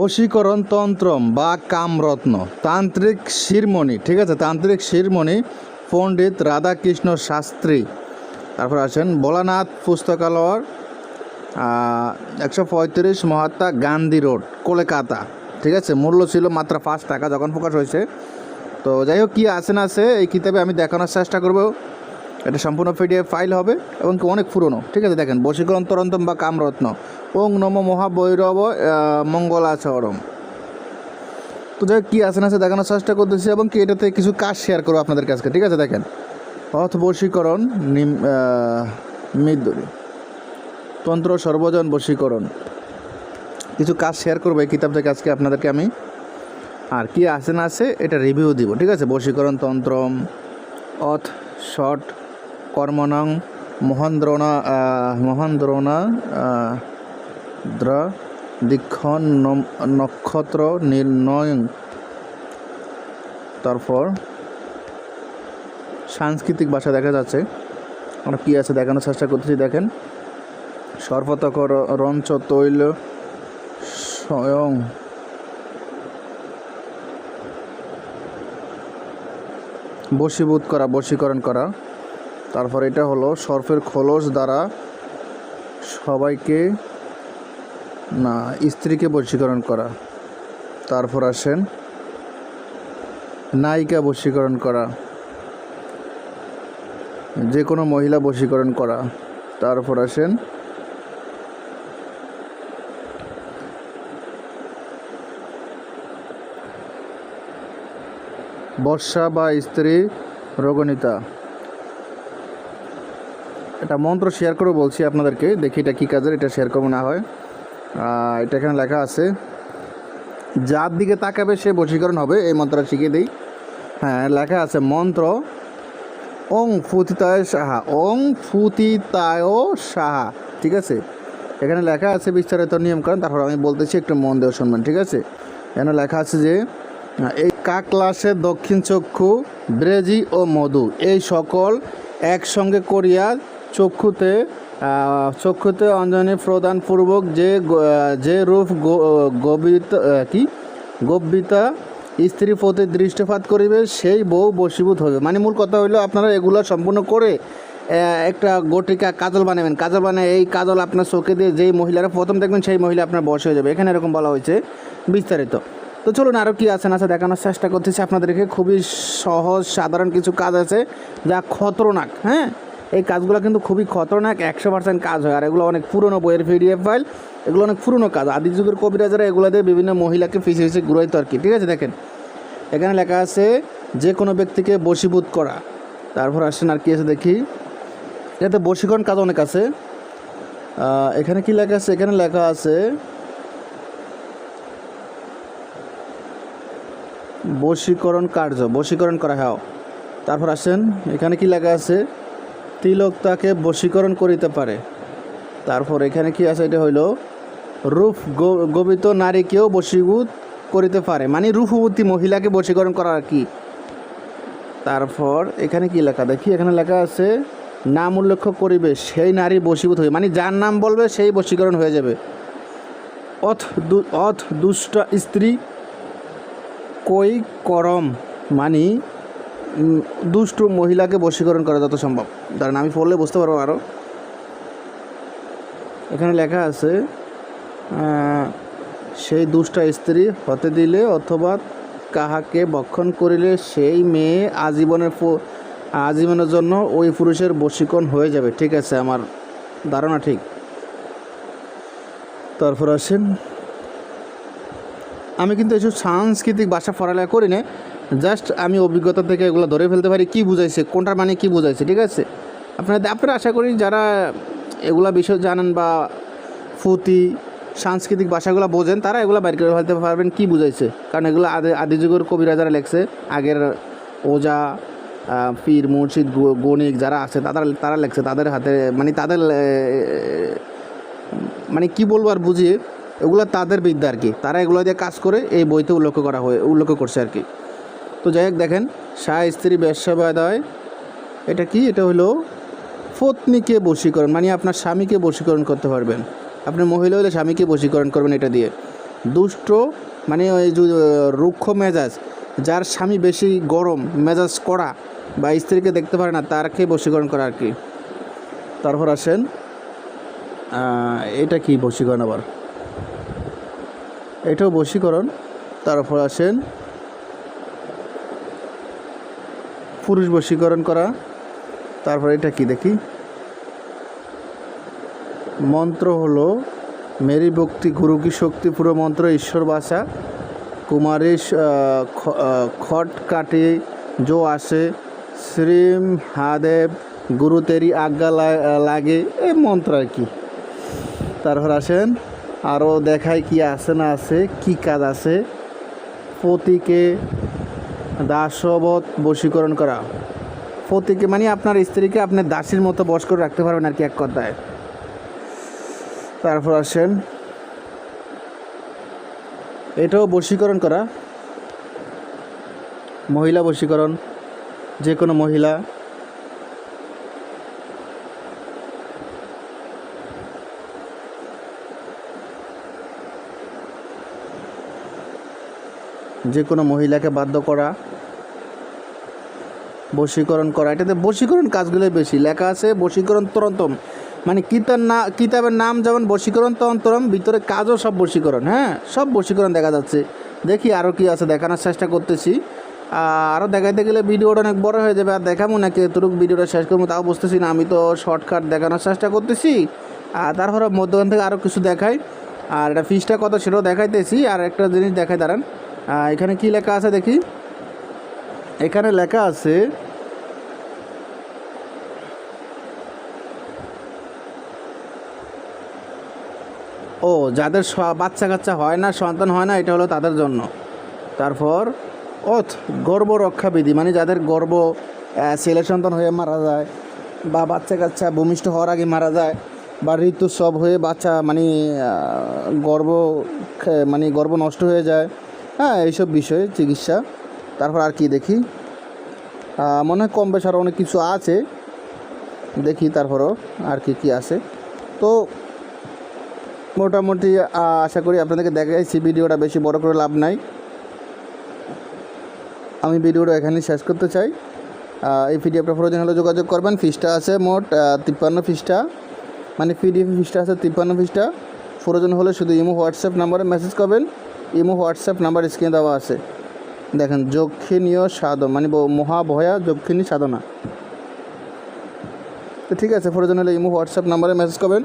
বশীকরণ তন্ত্রম বা কামরত্ন। তান্ত্রিক শিরমণি, ঠিক আছে? তান্ত্রিক শিরমণি, পণ্ডিত রাধাকৃষ্ণ শাস্ত্রী। তারপর আছেন ভোলানাথ পুস্তকালয় একশো পঁয়ত্রিশ মহাত্মা গান্ধী রোড, কলকাতা। ঠিক আছে? মূল্য ছিল মাত্র পাঁচ টাকা, যখন প্রকাশ হয়েছে। তো যাই হোক, কী আছে না আছে, এই কিতাবে আমি দেখানোর চেষ্টা করব। সম্পূর্ণ পিডিএফ ফাইল হবে এবং কি অনেক পুরনো। ঠিক আছে, দেখেন বশীকরণ তরন্তম বা কামরত্ন। ওং নম মহাবৈরব মঙ্গলাচরম। তো যাই কী আছে না আছে দেখানোর চেষ্টা করতেছি এবং কি এটাতে কিছু কাজ শেয়ার করব আপনাদের কাছে। ঠিক আছে, দেখেন। অথ বশীকরণ, নিম মৃদুরি তন্ত্র সর্বজন বশীকরণ। কিছু কাজ শেয়ার করব এই কিতাব থেকে আজকে আপনাদেরকে আমি। আর কি আছে না আছে, এটা রিভিউ দিব। ঠিক আছে বশীকরণ তন্ত্র অথ শট কর্মণং মহেন্দ্রণা মহেন্দ্রণা দ্র দীক্ষণ নক্ষত্র নির্ণয়। তারপর সাংস্কৃতিক ভাষা দেখা যাচ্ছে। আমরা কী আছে দেখানোর চেষ্টা করতেছি, দেখেন। সর্বতকর রঞ্চ তৈল স্বয়ং। বশীভূত করা, বশীকরণ করা। তারপর এটা হলো সর্ফের খোলস দ্বারা সবাইকে, না, স্ত্রীকে বশীকরণ করা। তারপর আসেন নায়িকা বশীকরণ করা। যে কোনো মহিলা বশীকরণ করা। তারপর আসেন বর্ষা বা স্ত্রী রোগনিতা। এটা মন্ত্র শেয়ার করে বলছি আপনাদেরকে, দেখি এটা কী কাজের, এটা শেয়ার করব না হয়। এটা এখানে লেখা আছে, যার দিকে তাকাবে সে বশীকরণ হবে, এই মন্ত্রটা শিখিয়ে দিই। হ্যাঁ লেখা আছে মন্ত্র, ওং ফুতিতায় সাহা, ওং ফুতিতায় সাহা, ঠিক আছে? এখানে লেখা আছে বিস্তারিত নিয়মকানুন তারপর আমি বলতেছি একটু মন দেওয়া শুনবেন, ঠিক আছে? এখানে লেখা আছে যে, এই কাকলাসে দক্ষিণ চক্ষু, ব্রেজি ও মধু, এই সকল একসঙ্গে করিয়া চক্ষুতে চক্ষুতে অঞ্জনী প্রদানপূর্বক যে যে রূপ গো- গবিত আহ, কি? গব্যিতা স্ত্রী প্রতি দৃষ্টিপাত করিবে সেই বউ বশীভূত হবে মানে মূল কথা হইল আপনারা এগুলো সম্পূর্ণ করে একটা গোটিকা কাজল বানাবেন কাজল বানায় এই কাজল আপনার চোখে দিয়ে যেই মহিলারা প্রথম দেখবেন সেই মহিলা আপনার বয়স হয়ে যাবে। এখানে এরকম বলা হয়েছে বিস্তারিত। তো চলুন আরও কী আছে না আছে দেখানোর চেষ্টা করতেছি। আপনাদেরকে খুবই সহজ সাধারণ কিছু কাজ আছে যা খতরনাক হ্যাঁ? এই কাজগুলো কিন্তু খুবই খতরনাক, একশো পার্সেন্ট কাজ হয়। আর এগুলো অনেক পুরনো বইয়ের পিডিএফ ফাইল, এগুলো অনেক পুরনো কাজ। আদি যুগের কবিরাজারা এগুলো দিয়ে বিভিন্ন মহিলাকে ফিসে ফিসে ঘুরাইতো আর কি। ঠিক আছে, দেখেন। এখানে লেখা আছে, যে কোনো ব্যক্তিকে বশীভূত করা। তারপর আসেন আর কি আছে দেখি। এটাতে বশীকরণ কাজ অনেক আছে। এখানে কি লেখা আছে? এখানে লেখা আছে, বশীকরণ কার্য। বশীকরণ করা হ্যাঁ। তারপর আসেন, এখানে কি লেখা আছে? তিলক তাকে বশীকরণ করিতে পারে। তারপর এখানে কি আছে? এটা হইল রূপ গবিত নারীকেও বশীভূত করিতে পারে। মানে রূপবতী মহিলাকে বশীকরণ করা আর কি। তারপর এখানে কি লেখা? দেখি, এখানে লেখা আছে, নাম উল্লেখ করিবে, সেই নারী বশীভূত হবে মানে যার নাম বলবে, সেই বশীকরণ হয়ে যাবে। অথ অথ দুষ্ট স্ত্রী কই করম? মানে দুষ্ট মহিলাকে বশীকরণ করা যত সম্ভব। দাঁড়ান, আমি পড়লে বুঝতে পারব আরও এখানে লেখা আছে সেই দুষ্টা স্ত্রী হতে দিলে অথবা কাহাকে বক্ষণ করিলে সেই মেয়ে আজীবনের আজীবনের জন্য ওই পুরুষের বশীকরণ হয়ে যাবে। ঠিক আছে, আমার ধারণা ঠিক। তারপর আসেন। আমি কিন্তু এসব সাংস্কৃতিক ভাষা পড়ালেখা করি না জাস্ট আমি অভিজ্ঞতা থেকে এগুলো ধরে ফেলতে পারি, কি বুঝাইছে কোনটার মানে কি বুঝাইছে, ঠিক আছে? আপনারা আপনারা আশা করি যারা এগুলা বিষয় জানেন বা ফুতি, সাংস্কৃতিক ভাষাগুলো বোঝেন, তারা এগুলো বাইর করে ফেলতে পারবেন কি বুঝাইছে। কারণ এগুলো আদি আদি যুগের কবিরা যারা লেখছে, আগের ওজা পীর, মুর্শিদ গণিক যারা আছে তারা তারা লেখছে তাদের হাতে মানে তাদের মানে কি বলব আর বুঝিয়ে, এগুলো তাদের বিদ্যা আর কি। তারা এগুলো দিয়ে কাজ করে, এই বইতে উল্লেখ করা হয়ে উল্লেখ করছে আর কি। তো যাই হোক দেখেন, শাহ স্ত্রী ব্যবসাবাদায় এটা কি? এটা হলো পত্নীকে বশীকরণ মানে আপনার স্বামীকে বশীকরণ করতে পারবেন। আপনি মহিলা হলে স্বামীকে বশীকরণ করবেন এটা দিয়ে। দুষ্ট মানে ওই রুক্ষ মেজাজ, যার স্বামী বেশি গরম মেজাজ করা বা স্ত্রীকে দেখতে পারে না, তারকে বশীকরণ করা আর কি। তারপর আসেন এটা কি বশীকরণ আবার? এটাও বশীকরণ, তারপর আসেন পুরুষ বশীকরণ করা। তারপর এটা কি দেখি? মন্ত্র হলো, মেরি ভক্তি গুরু কি শক্তি পুরো মন্ত্র ঈশ্বর বাসা। কুমারী খট কাটে জো আসে। শ্রীম হাদেব, গুরু তেরি আজ্ঞা লাগে। এই মন্ত্র আর কি। তারপর আসেন আরও দেখায় কি আছে না আছে, কি কাজ আছে? পতিকে দাসবত বশীকরণ করা। পতিকে মানে আপনার স্ত্রীকে আপনি দাসীর মতো বস করে রাখতে পারবেন আর কি এক কথায়। তারপর আসেন। এটাও বশীকরণ করা। মহিলা বশীকরণ, যে কোনো মহিলা। যে কোনো মহিলাকে বাধ্য করা, বশীকরণ করা, এটাতে বশীকরণ কাজগুলোই বেশি। লেখা আছে বশীকরণ তরন্তম। মানে কিতাব না, কিতাবের নাম যেমন বশীকরণ তরন্তরম ভিতরে কাজও সব বশীকরণ হ্যাঁ? সব বশীকরণ দেখা যাচ্ছে। দেখি আরও কি আছে, দেখানোর চেষ্টা করতেছি। আরও দেখাইতে গেলে ভিডিওটা অনেক বড় হয়ে যাবে, আর দেখাবো নাকি এতটুক ভিডিওটা শেষ করব, তাও বুঝতেছি না, আমি তো শর্টকাট দেখানোর চেষ্টা করতেছি। আর তারপরে মধ্যখান থেকে আরও কিছু দেখাই। আর এটা ফিসটা কত সেটাও দেখাইতেছি, আর একটা জিনিস দেখাই, দাঁড়ান। এখানে কি লেখা আছে দেখি? এখানে লেখা আছে, ও, যাদের বাচ্চা কাচ্চা হয় না, সন্তান হয় না, এটা হলো তাদের জন্য। তারপর অথ গর্ব রক্ষাবিধি মানে যাদের গর্ব ছেলে সন্তান হয়ে মারা যায়, বা বাচ্চা কাচ্চা ভূমিষ্ঠ হওয়ার আগে মারা যায়, বা ঋতুস্রাব হয়ে বাচ্চা মানে গর্ব মানে গর্ব নষ্ট হয়ে যায় হ্যাঁ এইসব বিষয়ে চিকিৎসা। তারপর আর কি দেখি? মনে হয় কম বেশ আরও অনেক কিছু আছে। দেখি তারপরও আর কি কি আছে। তো মোটামুটি আশা করি আপনাদেরকে দেখাইছি, ভিডিওটা বেশি বড় করে লাভ নাই। আমি ভিডিওটা এখানেই শেষ করতে চাই। এই পিডিএফটা প্রয়োজন হলে যোগাযোগ করবেন। ফিসটা আছে মোট তিপ্পান্ন ফিসটা। মানে পিডিএফ ফিসটা আছে তিপ্পান্ন ফিসটা। প্রয়োজন হলে শুধু ইমো, হোয়াটসঅ্যাপ নাম্বারে মেসেজ করবেন। ইমো, হোয়াটসঅ্যাপ নাম্বার স্ক্রিনে দেওয়া আছে। দেখেন, যক্ষিণীয় সাধন মানে মহাভয়া যক্ষিণী সাধনা। তো ঠিক আছে, প্রয়োজন হলে ইমো, হোয়াটসঅ্যাপ নাম্বারে মেসেজ করবেন।